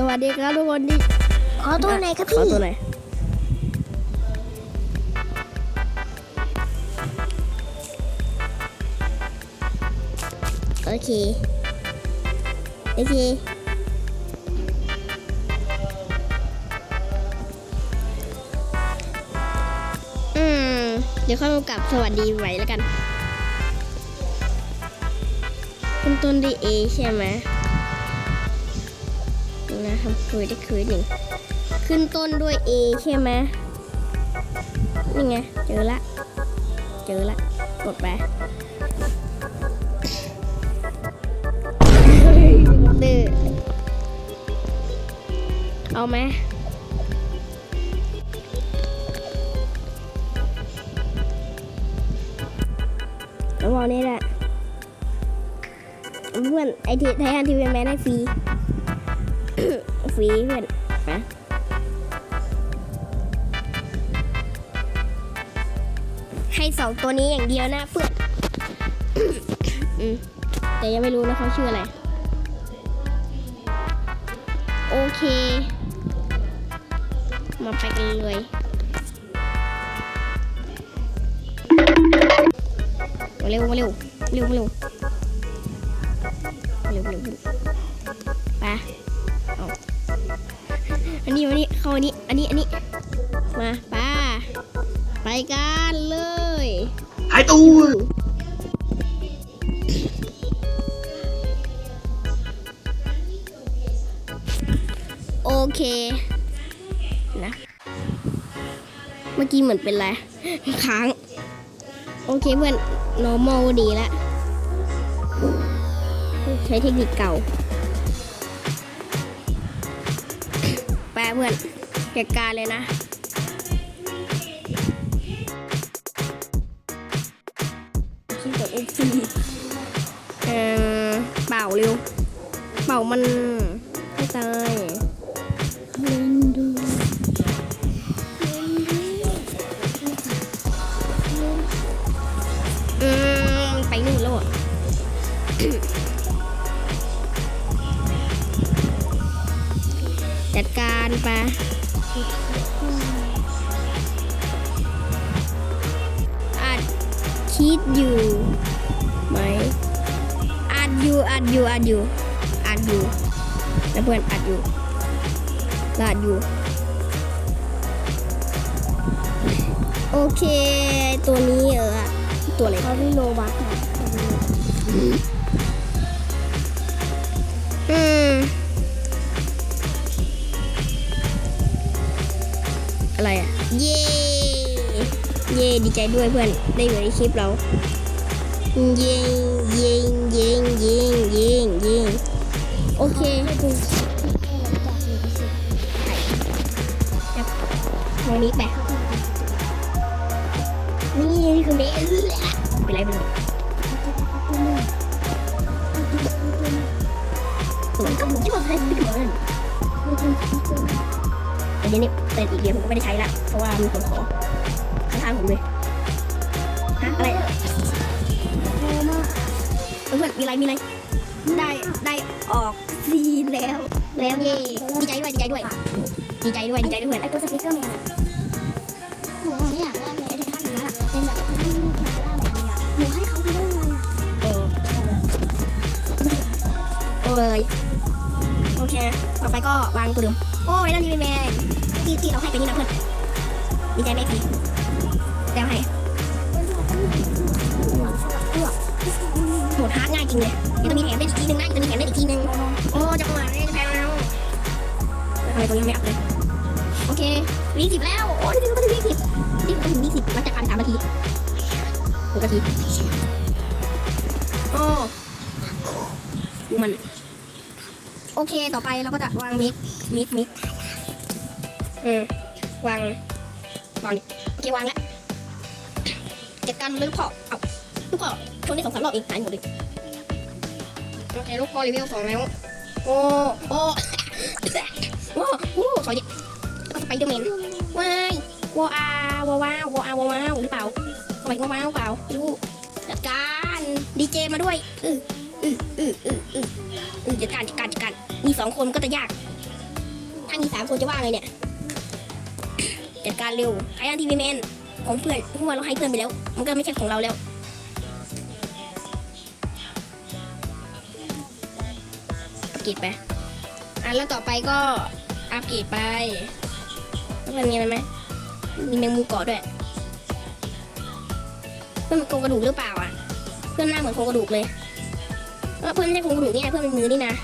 สวัสดีครับทุกคนที่ขอตัวไหนอยครับขพี่อตัวไหนอยโอเค โอเค อืม เดี๋ยวค่อยมากลับสวัสดีใหม่แล้วกันขึ้นต้นด้วย A ใช่ไหม นะทำคุยได้คืนหนึ่งขึ้นต้นด้วย A ใช่ไหมนี่ไง เจอละ เจอละ กดไปดื้อเอาไหมแล้วมองนี่แหละเพื่อนไอทีไทยอันทีวีแมนได้ฟรี ฟรีเพื่อนไปให้สองตัวนี้อย่างเดียวนะเพื่อนแต่ยังไม่รู้นะเขาชื่ออะไร โอเค มาไปกันเลยมาเร็วเร็วเร็วมาเร็วเร็วเร็ว อันนี้อันนี้เข้าอันนี้ อันนี้ อันนี้ มาไป้าไปกันเลยหายตัวโอเค นะ เมื่อกี้เหมือนเป็นอะไร ค้าง โอเคเพื่อน normal ดีแล้ว ใช้เทคนิคเก่า เหตุการเลยนะคิดกับ FC เออเป่าเร็ว เป่ามันให้ตายเล่นดูอืมไปนู่นแล้วอะจัดการไป อัดคิดอยู่ไหมอัดอยู่อัดอยู่อัดอยู่อัดอยู่นะเพื่อนอัดอยู่อัดอยู่ โอเค ตัวนี้เออ ตัวอะไรเขาไม่โลบักนะ เย่เย่ดีใจด้วยเพื่อนได้อยู่ในคลิปเราย่เย่เย่เย่เย่เย่โอเคให้ดูที่ให้หลังนี้ก็สิมองนี้ไปนี่คือเมย์เป็นไรเป็นไรเหมือนกับผมที่บอกให้พี่เหมื อนแต่เดี๋ยวนี้เป็นอีกเดียวผมก็ไม่ได้ใช้ละเพราะว่ามีคนขอข้างๆผมเลยฮะอะไรโลมากเพื่อนมีอะไรมีอะไรได้ได้ออกซีนแล้วแล้วเย่ดีใจด้วยดีใจด้วยดีใจด้วยดีใจด้วยไอตัวสติ๊กเกอร์แมนอะหนูไม่อยากได้เลยไอที่ท่านนั้นอะเป็นแบบไม่มีใครได้แบบนี้อะหนูให้เขาไปได้ไงอะเออโอ้ยโอเค ต่อไปก็วางตัวเดิมโอ้ยนั่นนี่แมนที่ที่เราให้ไปนี่นะเพื่อนดีใจไหมพี่แล้วให้โหดฮาร์ดง่ายจริงเลยเดี๋ยวจะมีแถมได้อีกทีนึงนะเดี๋ยวจะมีแถมได้อีกทีนึงโอ้จะมาเลยจะแพ้แล้วทำไมตัวนี้ไม่อัพเลยโอเควีสิบแล้วโอ้ยถึงก็ถึงวีสิบนี่ก็ถึงวีสิบมันจะการสามนาทีหกนาทีโอ้มัน โอเคต่อไปเราก็จะวางมิกมิกมิกเออวางวางโอเควางแล้วจัดการมันลูกพ่อเอาลูกพ่อชนได้สองสามรอบเองหายหมดเลยโอเคลูกพ่อรีวิวสองแล้วโอ้โอ้โอ้โหสอยดิก็สไปเดอร์แมนว้ายวออาวว้าววออาวว้าวหรือเปล่าทำไมว้าว้าวเปล่าดูจัดการดีเจมาด้วยอืออืออืออืออืออือจัดการจัดการจัดการ มีสองคนก็จะยากตั้งอีสามคนจะว่าไงเนี่ย จัดการเร็วไอ้อันทีวีแมนของเพื่อนเพราะว่าเราให้เพื่อนไปแล้ว มันก็ไม่ใช่ของเราแล้วอัปเกรดไปอะแล้วต่อไปก็อัปเกรดไปแล้วมันมีอะไรไหมมีแมงมุมเกาะด้วยเพื่อนมันโครงกระดูกหรือเปล่าอะ เพื่อนหน้าเหมือนโครงกระดูกเลยเออเพื่อนไม่ใช่โครงกระดูกนี่นะเพื่อนเป็นมือนี่นะ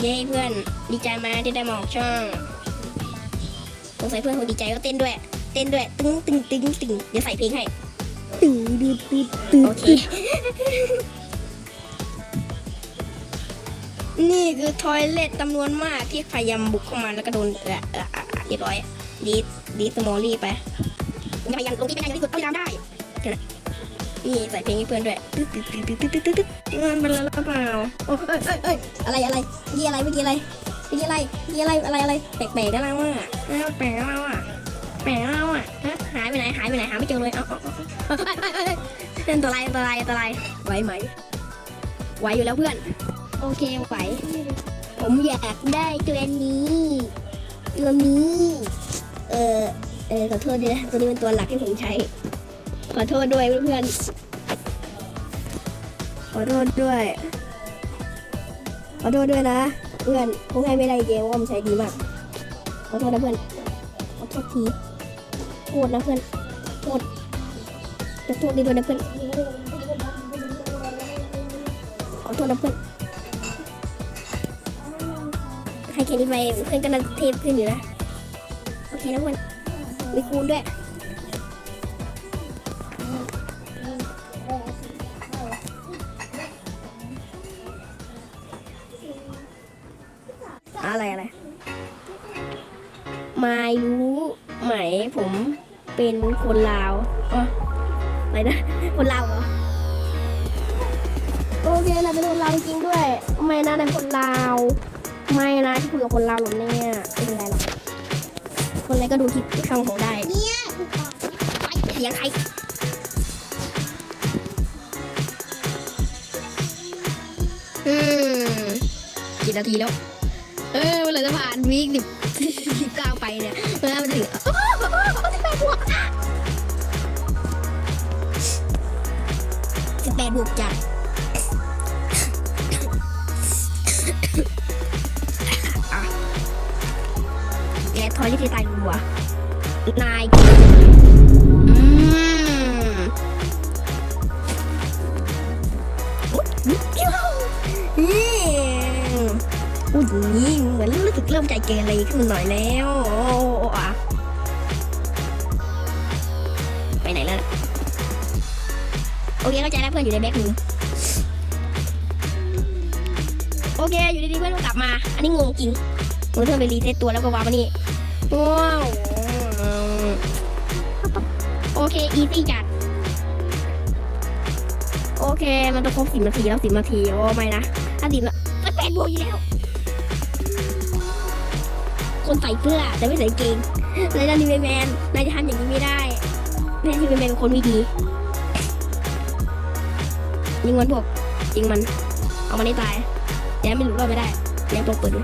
เย้เพื่อนดีใจไหมาที่ได้มาออกช่องสงสัยเพื่อนคงดีใจก็เต้นด้วย เต้นด้วย ตึ้งตึ้งตึ้งตึ้งเดี๋ยวใส่เพลงให้ตึ้งดืดดืดตึ้งโอเคนี่คือทอยเล็ตจำนวนมากที่พยายามบุกเข้ามาแล้วก็โดนเออเออเออเรียบร้อยดีดดีสมอลลี่ไปอย่าพยายามลงที่ไม่ได้ที่สุดต้องทำได้ นี่ใส่เพลงให้เพื่อนด้วยตึ๊ดตึ๊ดตึ๊ดตึ๊ดตึ๊ดตึ๊ดตึ๊ดงินเป็นแล้วหรือเปล่าโอ้เอ้ยเอ้ยเอ้ยอะไรอะไรนี่อะไรเมื่อกี้อะไรเมื่อกี้อะไรเมื่อกี้อะไรอะไรอะไรแปลกๆกันแล้วอะเอ้าแปลกแล้วอะแปลกแล้วอะหายไปไหนหายไปไหนหาไม่เจอเลยเอ้าเอ้าเอ้าเอ้าเอ้ยเอ้ยเอ้ยเอ้ยอันตรายอันตรายอันตรายไหวไหมไหวอยู่แล้วเพื่อน โอเคไหวผมอยากได้ตัวนี้ตัวนี้เออเออขอโทษด้วยตัวนี้เป็นตัวหลักที่ผมใช้ ขอโทษด้วยเพื่อนๆขอโทษด้วย ขอโทษด้วยนะ เพื่อนผมให้ไม่ได้เกมว่ามันใช้ดีมาก ขอโทษนะเพื่อน ขอโทษทีโทษนะเพื่อนโทษจะโทษดีด้วยนะเพื่อน ขอโทษนะเพื่อนให้แค่นี้ไปเพื่อนก็น่าเทพขึ้นอยู่นะ โอเคนะเพื่อนมีคูณด้วย อะไรอะไรไม่รู้ไหมผมเป็นคนลาวอ๋ออะไรนะคนลาวเหรอโอเคนะเป็นคนลาวจริงด้วย ไม่นะเป็นคนลาว ไม่นะที่คุยกับคนลาวแบบเนี้ยไม่เป็นไรหรอกคนอะไรก็ดูคลิปช่องผมได้เนี่ยถูกต้องไปเถียงใครอืมกี่นาทีแล้ว เออเมื่อไหร่จะผ่านวีคสิบสิบเก้าไปเนี่ยเมื่อไหร่มันถึงโอ้โหสิบแปดบวกสิบแปดบวกจัดอะแกทอยที่ตายรัวนาย ริ่มใจเกเรขึ้นมาหน่อยแล้วโอ้โอ้อะไปไหนแล้วโอเคเข้าใจแล้วเพื่อนอยู่ในแบ็ครูมโอเคอยู่ดีๆเพื่อนก็กลับมา อันนี้งงจริงเพื่อนไปรีเซ็ตตัวแล้วก็วางมานี่ว้าวโอเคอีซี่จัดโอเค มันจะครบสิบนาทีแล้วสิบนาที โอ้ไม่นะถ้าสิบละมันแปดบวอยู่แล้ว คนใส่เสื้อแต่ไม่ใส่กางเกงนายดันทีวีแมนนายจะทำอย่างนี้ไม่ได้นายทีวีแมนเป็นคนไม่ดียิงมันพวกยิงมัน เอามันให้ตายแย่ไม่หลุดรอดไม่ได้แย่ตัวเปิดดู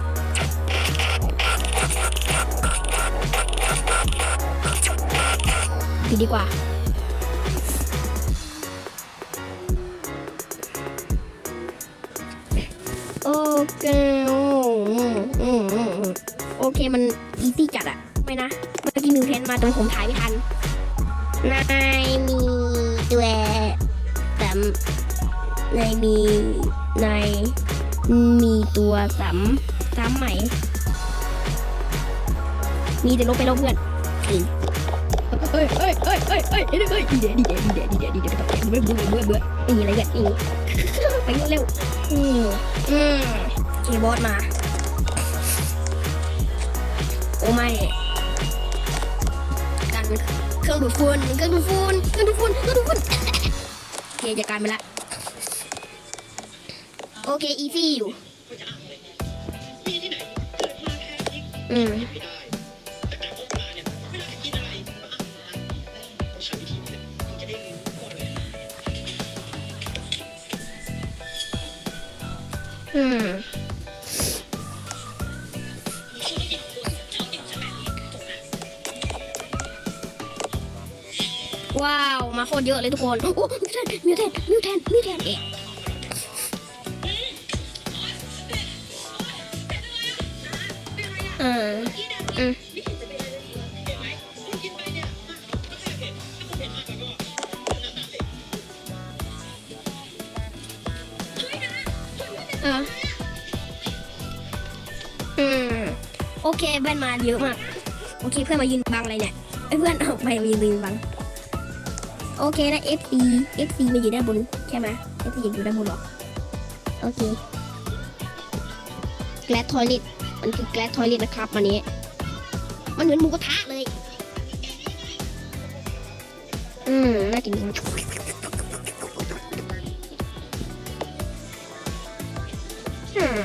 ดีดีกว่าโอเค เคมันอีซี่จัดอะไม่นะเมื่อกี้มิวเทนมาจนผมถ่ายไม่ทันนายมีตัวสำนายมีนายมีตัวสำซ้ำไหม มีแต่ลบไปลบเพื่อนเอ้ยเอ้ยเอ้ยเอ้ยเอ้ยเอ้ยเอ้ยดีเดดีเดดีเดดีเดดีเดเบื่อเบื่อเบื่อเบื่อไม่มีอะไรกันอีกไปเร็วๆอืมอืมเคบอสมา ไม่กันเครื่องดูดฝุ่นเครื่องดูดฝุ่นเครื่องดูดฝุ่นเครื่องดูดฝุ่นโอเคจัดการไปละโอเคอีซี่อยู่อืมอืม ตรเยอะเลยทุกคนโอ้มิวแทนมิวแทนมิวแทนมิวแทนเอ๊ะอืมอืมเอออืมโอเคเพื่อนมาเยอะมาก โอเคเพื่อนมายืนบังอะไรเนี่ยเอ้เพื่อนออกไปมายืนบัง อเคนะ FC FC มาอยู่ด้านบนใช่ไหม FC อยู่ด้านบนหรอ โอเค แกลดทอยลิตมันคือแกลดทอยลิตนะครับวันนี้ มันเหมือนหมูกระทะเลย อืม น่ากินอืม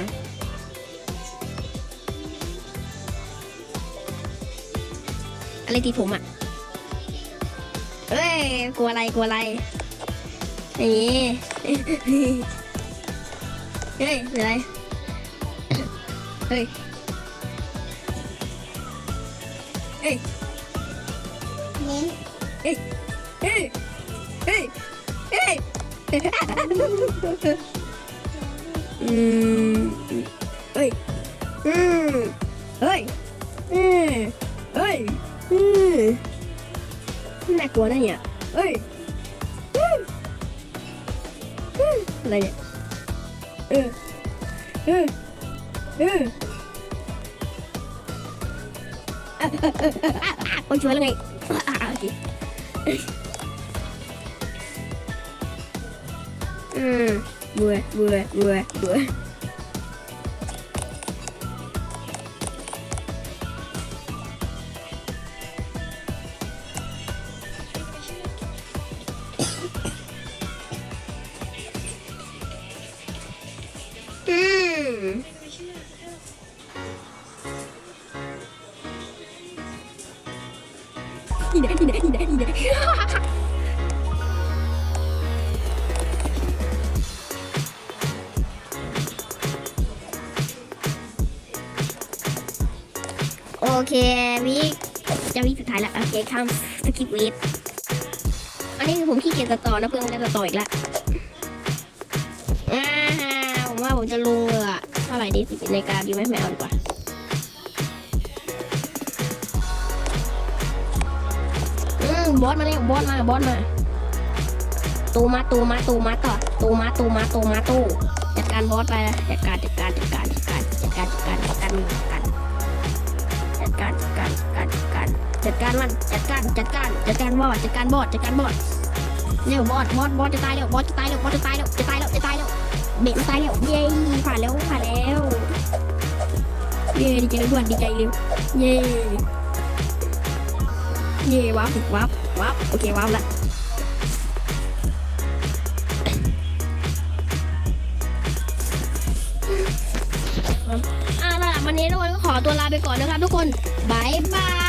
อะไรตีผมอะ เอ้ยกลัวอะไรกลัวอะไรนี่เฮ้ยเป็นไรเฮ้ยเฮ้ยเน้นเฮ้ยเฮ้ยเฮ้ยอืม ลัวนะเนี่ยเฮ้ยอืมอืมอะไรเนี่ยเออเออเอออะอะอะอะอะอะโอ้ยช่วยแล้วไงอะอะอะโอเคอืมเบื่อเบื่อเบื่อเบื่ออื โอเควิจะวิสุดท้ายแล้วโอเคข้ามสกิปวีดอันนี้คือผมขี้เกียจตัดต่อนะเพื่อนจะตัดต่ออีกล้วอ่าผมว่าผมจะลงเลยอะเท่าไหร่ดีสิบในาฬิการดีไหมไม่เอาดีกว่า บอสมาเนี่ยบอสมาบอสมาตูมาตูมาตูมาต่อตูมาตูมาตูมาตูจัดการบอสไปจัดการจัดการจัดการจัดการจัดการจัดการจัดการจัดการจัดการจัดการจัดการจัดการมันจัดการจัดการจัดการบอสจัดการบอสจัดการบอสเร็วบอสบอสบอสจะตายแล้วบอสจะตายแล้วบอสจะตายแล้วจะตายแล้วจะตายแล้วเบรกตายแล้วเย้ผ่านแล้วผ่านแล้วเย้ดีใจด้วยดีใจเร็วเย้เย่ว้าวถึงว้า ว้าวโอเคว้าวละอ่าล่ะวันนี้ทุกคนก็ขอตัวลาไปก่อนนะครับทุกคนบายบาย